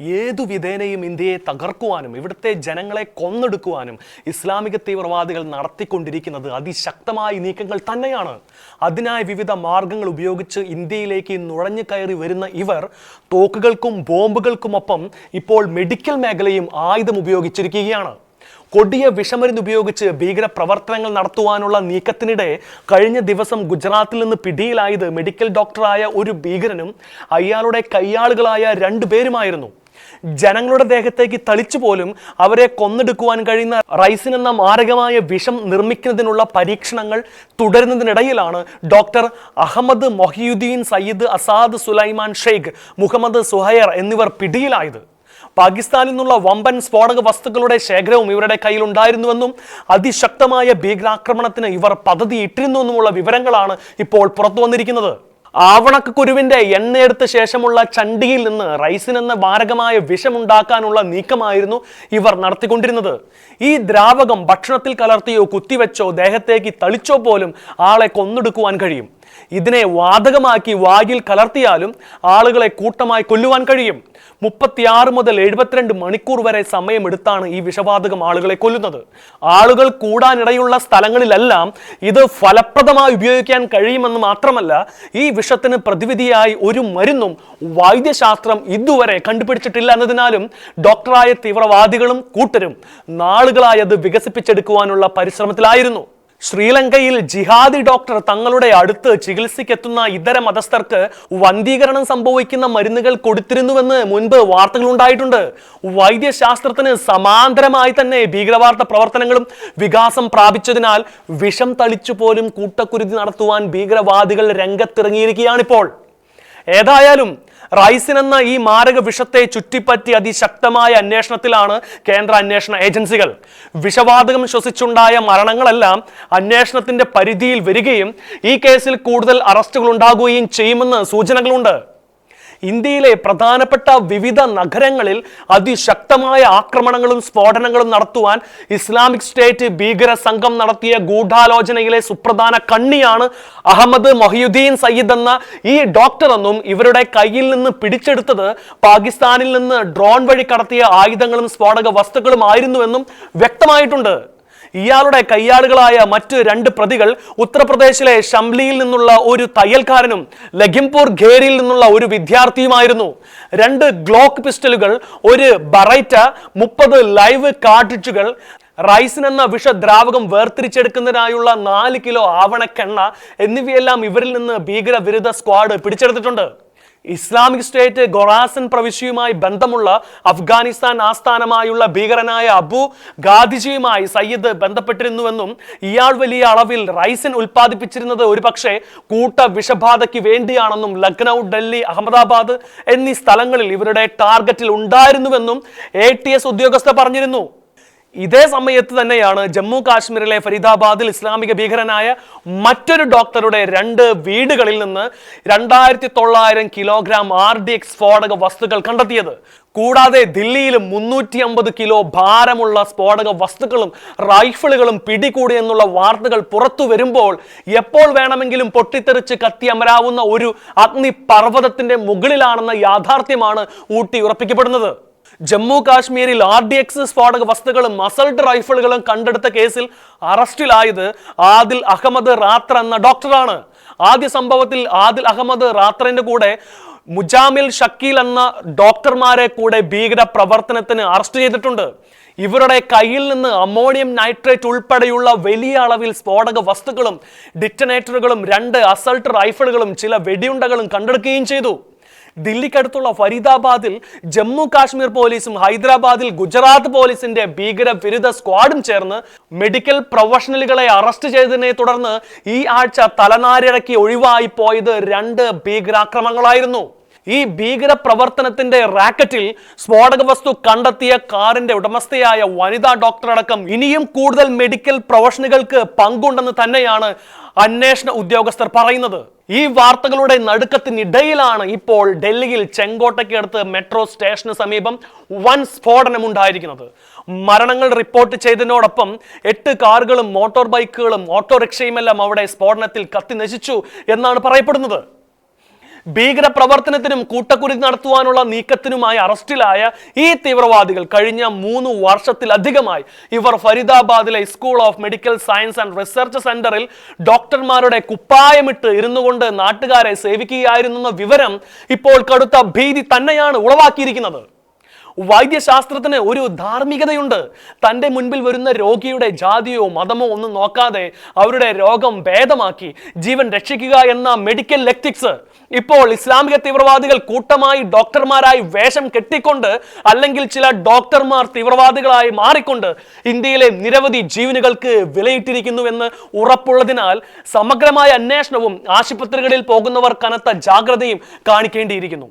ഏതു വിധേനയും ഇന്ത്യയെ തകർക്കുവാനും ഇവിടുത്തെ ജനങ്ങളെ കൊന്നെടുക്കുവാനും ഇസ്ലാമിക തീവ്രവാദികൾ നടത്തിക്കൊണ്ടിരിക്കുന്നത് അതിശക്തമായ നീക്കങ്ങൾ തന്നെയാണ്. അതിനായി വിവിധ മാർഗങ്ങൾ ഉപയോഗിച്ച് ഇന്ത്യയിലേക്ക് നുഴഞ്ഞു കയറി വരുന്ന ഇവർ തോക്കുകൾക്കും ബോംബുകൾക്കുമൊപ്പം ഇപ്പോൾ മെഡിക്കൽ മേഖലയും ആയുധം ഉപയോഗിച്ചിരിക്കുകയാണ്. കൊടിയ വിഷമരുന്ന് ഉപയോഗിച്ച് ഭീകര പ്രവർത്തനങ്ങൾ നടത്തുവാനുള്ള നീക്കത്തിനിടെ കഴിഞ്ഞ ദിവസം ഗുജറാത്തിൽ നിന്ന് പിടിയിലായത് മെഡിക്കൽ ഡോക്ടറായ ഒരു ഭീകരനും അയാളുടെ കയ്യാളുകളായ രണ്ടുപേരുമായിരുന്നു. ജനങ്ങളുടെ ദേഹത്തേക്ക് തളിച്ചു പോലും അവരെ കൊന്നെടുക്കുവാൻ കഴിയുന്ന റൈസിൻ എന്ന മാരകമായ വിഷം നിർമ്മിക്കുന്നതിനുള്ള പരീക്ഷണങ്ങൾ തുടരുന്നതിനിടയിലാണ് ഡോക്ടർ അഹമ്മദ് മൊഹിയുദ്ദീൻ സയ്യിദ് അസാദ് സുലൈമാൻ ഷെയ്ഖ് മുഹമ്മദ് സുഹയർ എന്നിവർ പിടിയിലായത്. പാകിസ്ഥാനിൽ നിന്നുള്ള വമ്പൻ സ്ഫോടക വസ്തുക്കളുടെ ശേഖരവും ഇവരുടെ കയ്യിൽ ഉണ്ടായിരുന്നുവെന്നും അതിശക്തമായ ഭീകരാക്രമണത്തിന് ഇവർ പദ്ധതി ഇട്ടിരുന്നുവെന്നുമുള്ള വിവരങ്ങളാണ് ഇപ്പോൾ പുറത്തു വന്നിരിക്കുന്നത് ആവണക്ക് കുരുവിന്റെ എണ്ണയെടുത്ത ശേഷമുള്ള ചണ്ടിയിൽ നിന്ന് റൈസിൻ എന്ന മാരകമായ വിഷമുണ്ടാക്കാനുള്ള നീക്കമായിരുന്നു ഇവർ നടത്തിക്കൊണ്ടിരുന്നത്. ഈ ദ്രാവകം ഭക്ഷണത്തിൽ കലർത്തിയോ കുത്തിവെച്ചോ ദേഹത്തേക്ക് തളിച്ചോ പോലും ആളെ കൊന്നെടുക്കുവാൻ കഴിയും. ഇതിനെ വാതകമാക്കി വായിൽ കലർത്തിയാലും ആളുകളെ കൂട്ടമായി കൊല്ലുവാൻ കഴിയും. മുപ്പത്തിയാറ് മുതൽ എഴുപത്തിരണ്ട് മണിക്കൂർ വരെ സമയമെടുത്താണ് ഈ വിഷവാതകം ആളുകളെ കൊല്ലുന്നത്. ആളുകൾ കൂടാനിടയുള്ള സ്ഥലങ്ങളിലെല്ലാം ഇത് ഫലപ്രദമായി ഉപയോഗിക്കാൻ കഴിയുമെന്ന് മാത്രമല്ല ഈ വിഷത്തിന് പ്രതിവിധിയായി ഒരു മരുന്നും വൈദ്യശാസ്ത്രം ഇതുവരെ കണ്ടുപിടിച്ചിട്ടില്ല എന്നതിനാലും ഡോക്ടറായ തീവ്രവാദികളും കൂട്ടരും നാളുകളായി അത് വികസിപ്പിച്ചെടുക്കുവാനുള്ള പരിശ്രമത്തിലായിരുന്നു. ശ്രീലങ്കയിൽ ജിഹാദി ഡോക്ടർ തങ്ങളുടെ അടുത്ത് ചികിത്സയ്ക്കെത്തുന്ന ഇതര മതസ്ഥർക്ക് വന്ധീകരണം സംഭവിക്കുന്ന മരുന്നുകൾ കൊടുത്തിരുന്നുവെന്ന് മുൻപ് വാർത്തകൾ ഉണ്ടായിട്ടുണ്ട്. വൈദ്യശാസ്ത്രത്തിന് സമാന്തരമായി തന്നെ ഭീകരവാർത്ത പ്രവർത്തനങ്ങളും വികാസം പ്രാപിച്ചതിനാൽ വിഷം തളിച്ചു പോലും കൂട്ടക്കുരുതി നടത്തുവാൻ ഭീകരവാദികൾ രംഗത്തിറങ്ങിയിരിക്കുകയാണിപ്പോൾ. ഏതായാലും റൈസിൻ എന്ന ഈ മാരക വിഷത്തെ ചുറ്റിപ്പറ്റി അതിശക്തമായ അന്വേഷണത്തിലാണ് കേന്ദ്ര അന്വേഷണ ഏജൻസികൾ. വിഷവാതകം ശ്വസിച്ചുണ്ടായ മരണങ്ങളെല്ലാം അന്വേഷണത്തിന്റെ പരിധിയിൽ വരികയും ഈ കേസിൽ കൂടുതൽ അറസ്റ്റുകൾ ഉണ്ടാകുകയും ചെയ്യുമെന്ന് സൂചനകളുണ്ട്. ഇന്ത്യയിലെ പ്രധാനപ്പെട്ട വിവിധ നഗരങ്ങളിൽ അതിശക്തമായ ആക്രമണങ്ങളും സ്ഫോടനങ്ങളും നടത്തുവാൻ ഇസ്ലാമിക് സ്റ്റേറ്റ് ഭീകര സംഘം നടത്തിയ ഗൂഢാലോചനയിലെ സുപ്രധാന കണ്ണിയാണ് അഹമ്മദ് മൊഹിയുദ്ദീൻ സയ്യിദ് എന്ന ഈ ഡോക്ടർ എന്നും ഇവരുടെ കയ്യിൽ നിന്ന് പിടിച്ചെടുത്തത് പാകിസ്ഥാനിൽ നിന്ന് ഡ്രോൺ വഴി കടത്തിയ ആയുധങ്ങളും സ്ഫോടക വസ്തുക്കളും ആയിരുന്നുവെന്നും വ്യക്തമായിട്ടുണ്ട്. ഇയാളുടെ കയ്യാളുകളായ മറ്റ് രണ്ട് പ്രതികൾ ഉത്തർപ്രദേശിലെ ഷംലിയിൽ നിന്നുള്ള ഒരു തയ്യൽക്കാരനും ലഖിംപൂർ ഖേരിയിൽ നിന്നുള്ള ഒരു വിദ്യാർത്ഥിയുമായിരുന്നു. രണ്ട് ഗ്ലോക്ക് പിസ്റ്റലുകൾ ഒരു ബറൈറ്റ മുപ്പത് ലൈവ് കാർട്ടിഡ്ജുകൾ റൈസിൻ എന്ന വിഷദ്രാവകം വേർതിരിച്ചെടുക്കുന്നതിനായുള്ള നാല് കിലോ ആവണക്കെണ്ണ എന്നിവയെല്ലാം ഇവരിൽ നിന്ന് ഭീകര വിരുദ്ധ സ്ക്വാഡ് പിടിച്ചെടുത്തിട്ടുണ്ട്. ഇസ്ലാമിക് സ്റ്റേറ്റ് ഗൊറാസൻ പ്രവിശ്യയുമായി ബന്ധമുള്ള അഫ്ഗാനിസ്ഥാൻ ആസ്ഥാനമായുള്ള ഭീകരനായ അബു ഗാദിജിയുമായി സയ്യിദ് ബന്ധപ്പെട്ടിരുന്നുവെന്നും ഇയാൾ വലിയ അളവിൽ റൈസിൻ ഉൽപ്പാദിപ്പിച്ചിരുന്നത് ഒരുപക്ഷെ കൂട്ട വിഷബാധയ്ക്ക് വേണ്ടിയാണെന്നും ലക്നൗ ഡൽഹി അഹമ്മദാബാദ് എന്നീ സ്ഥലങ്ങളിൽ ഇവരുടെ ടാർഗറ്റിൽ ഉണ്ടായിരുന്നുവെന്നും എ ടി എസ് ഉദ്യോഗസ്ഥർ പറഞ്ഞിരുന്നു. ഇതേ സമയത്ത് തന്നെയാണ് ജമ്മു കാശ്മീരിലെ ഫരീദാബാദിൽ ഇസ്ലാമിക ഭീകരനായ മറ്റൊരു ഡോക്ടറുടെ രണ്ട് വീടുകളിൽ നിന്ന് രണ്ടായിരത്തി തൊള്ളായിരം കിലോഗ്രാം ആർ ഡി എക്സ് സ്ഫോടക വസ്തുക്കൾ കണ്ടെത്തിയത്. കൂടാതെ ദില്ലിയിൽ മുന്നൂറ്റി അമ്പത് കിലോ ഭാരമുള്ള സ്ഫോടക വസ്തുക്കളും റൈഫിളുകളും പിടികൂടിയെന്നുള്ള വാർത്തകൾ പുറത്തു വരുമ്പോൾ എപ്പോൾ വേണമെങ്കിലും പൊട്ടിത്തെറിച്ച് കത്തിയമരാവുന്ന ഒരു അഗ്നിപർവതത്തിന്റെ മുകളിലാണെന്ന യാഥാർത്ഥ്യമാണ് ഊട്ടി ഉറപ്പിക്കപ്പെടുന്നത്. ജമ്മു കാശ്മീരിൽ ആർ ഡി എക്സ് സ്ഫോടക വസ്തുക്കളും അസൾട്ട് റൈഫിളുകളും കണ്ടെടുത്ത കേസിൽ അറസ്റ്റിലായത് ആദിൽ അഹമ്മദ് റാത്ര എന്ന ഡോക്ടറാണ്. ആദ്യ സംഭവത്തിൽ ആദിൽ അഹമ്മദ് റാത്രന്റെ കൂടെ മുജാമിൽ ഷക്കീൽ എന്ന ഡോക്ടർമാരെ കൂടെ ഭീകര പ്രവർത്തനത്തിന് അറസ്റ്റ് ചെയ്തിട്ടുണ്ട്. ഇവരുടെ കയ്യിൽ നിന്ന് അമോണിയം നൈട്രേറ്റ് ഉൾപ്പെടെയുള്ള വലിയ അളവിൽ സ്ഫോടക വസ്തുക്കളും ഡിറ്റനേറ്ററുകളും രണ്ട് അസൾട്ട് റൈഫിളുകളും ചില വെടിയുണ്ടകളും കണ്ടെടുക്കുകയും ചെയ്തു. ദില്ലിക്കടുത്തുള്ള ഫരീദാബാദിൽ ജമ്മു കാശ്മീർ പോലീസും ഹൈദരാബാദിൽ ഗുജറാത്ത് പോലീസിന്റെ ഭീകര വിരുദ്ധ സ്ക്വാഡും ചേർന്ന് മെഡിക്കൽ പ്രൊഫഷണലുകളെ അറസ്റ്റ് ചെയ്തതിനെ തുടർന്ന് ഈ ആഴ്ച തലനാരിഴക്കി ഒഴിവായി പോയത് രണ്ട് ഭീകരാക്രമങ്ങളായിരുന്നു. ഈ ഭീകര പ്രവർത്തനത്തിന്റെ റാക്കറ്റിൽ സ്ഫോടക വസ്തു കണ്ടെത്തിയ കാറിന്റെ ഉടമസ്ഥയായ വനിതാ ഡോക്ടർ അടക്കം ഇനിയും കൂടുതൽ മെഡിക്കൽ പ്രൊഫഷണലുകൾക്ക് പങ്കുണ്ടെന്ന് തന്നെയാണ് അന്വേഷണ ഉദ്യോഗസ്ഥർ പറയുന്നത്. ഈ വാർത്തകളുടെ നടുക്കത്തിനിടയിലാണ് ഇപ്പോൾ ഡൽഹിയിൽ ചെങ്കോട്ടയ്ക്ക് അടുത്ത് മെട്രോ സ്റ്റേഷന് സമീപം വൻ സ്ഫോടനം ഉണ്ടായിരിക്കുന്നത് മരണങ്ങൾ റിപ്പോർട്ട് ചെയ്തതിനോടൊപ്പം എട്ട് കാറുകളും മോട്ടോർ ബൈക്കുകളും ഓട്ടോറിക്ഷയുമെല്ലാം അവിടെ സ്ഫോടനത്തിൽ കത്തി നശിച്ചു എന്നാണ് പറയപ്പെടുന്നത്. ഭീകര പ്രവർത്തനത്തിനും കൂട്ടക്കുരുതി നടത്തുവാനുള്ള നീക്കത്തിനുമായി അറസ്റ്റിലായ ഈ തീവ്രവാദികൾ കഴിഞ്ഞ മൂന്ന് വർഷത്തിലധികമായി ഇവർ ഫരീദാബാദിലെ school of medical science and research സെന്ററിൽ ഡോക്ടർമാരുടെ കുപ്പായമിട്ട് ഇരുന്നു കൊണ്ട് നാട്ടുകാരെ സേവിക്കുകയായിരുന്നു എന്ന വിവരം ഇപ്പോൾ കടുത്ത ഭീതി തന്നെയാണ് ഉളവാക്കിയിരിക്കുന്നത്. വൈദ്യശാസ്ത്രത്തിന് ഒരു ധാർമ്മികതയുണ്ട്. തന്റെ മുൻപിൽ വരുന്ന രോഗിയുടെ ജാതിയോ മതമോ ഒന്നും നോക്കാതെ അവരുടെ രോഗം ഭേദമാക്കി ജീവൻ രക്ഷിക്കുക എന്ന മെഡിക്കൽ എത്തിക്സ് ഇപ്പോൾ ഇസ്ലാമിക തീവ്രവാദികൾ കൂട്ടമായി ഡോക്ടർമാരായി വേഷം കെട്ടിക്കൊണ്ട് അല്ലെങ്കിൽ ചില ഡോക്ടർമാർ തീവ്രവാദികളായി മാറിക്കൊണ്ട് ഇന്ത്യയിലെ നിരവധി ജീവനുകൾക്ക് വിലയിട്ടിരിക്കുന്നുവെന്ന് ഉറപ്പുള്ളതിനാൽ സമഗ്രമായ അന്വേഷണവും ആശുപത്രികളിൽ പോകുന്നവർ കനത്ത ജാഗ്രതയും കാണിക്കേണ്ടിയിരിക്കുന്നു.